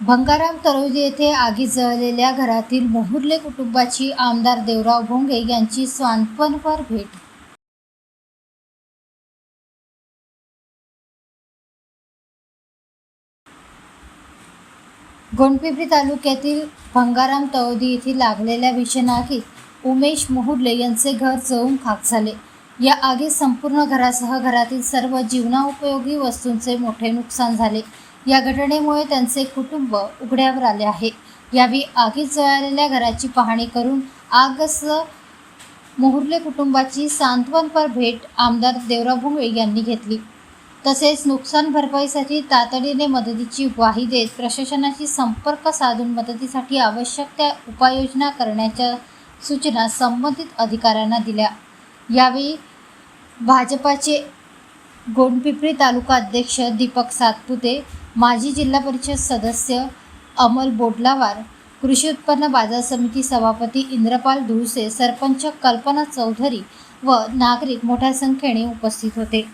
भंगाराम तरोजी येथे आगीत जळलेल्या घरातील मोहुर्ले कुटुंबाची आमदार देवराव भोंगे यांची सांत्वनपर भेट. गोंडपिंपरी तालुक्यातील भंगाराम तळोदी येथे लागलेल्या भीषण आगीत उमेश मोहुर्ले यांचे घर जळून खाक झाले. या आगीत संपूर्ण घरासह घरातील सर्व जीवनाउपयोगी वस्तूंचे मोठे नुकसान झाले. या घटनेमुळे त्यांचे कुटुंब उघड्यावर आले आहे. यावेळी आगीत जळालेल्या घराची पाहणी करून आगस मोहुर्ले कुटुंबाची सांत्वनपर भेट आमदार देवराव भोंगळे यांनी घेतली. तसेच नुकसान भरपाईसाठी तातडीने मदतीची ग्वाही देत प्रशासनाशी संपर्क साधून मदतीसाठी आवश्यक त्या उपाययोजना करण्याच्या सूचना संबंधित अधिकाऱ्यांना दिल्या. यावेळी भाजपाचे गोंडपिपरी तालुका अध्यक्ष दीपक सातपुते माजी जिल्हा परिषद सदस्य अमल बोडलावार कृषी उत्पन्न बाजार समिती सभापती इंद्रपाल धुळसे सरपंच कल्पना चौधरी व नागरिक मोठ्या संख्येने उपस्थित होते.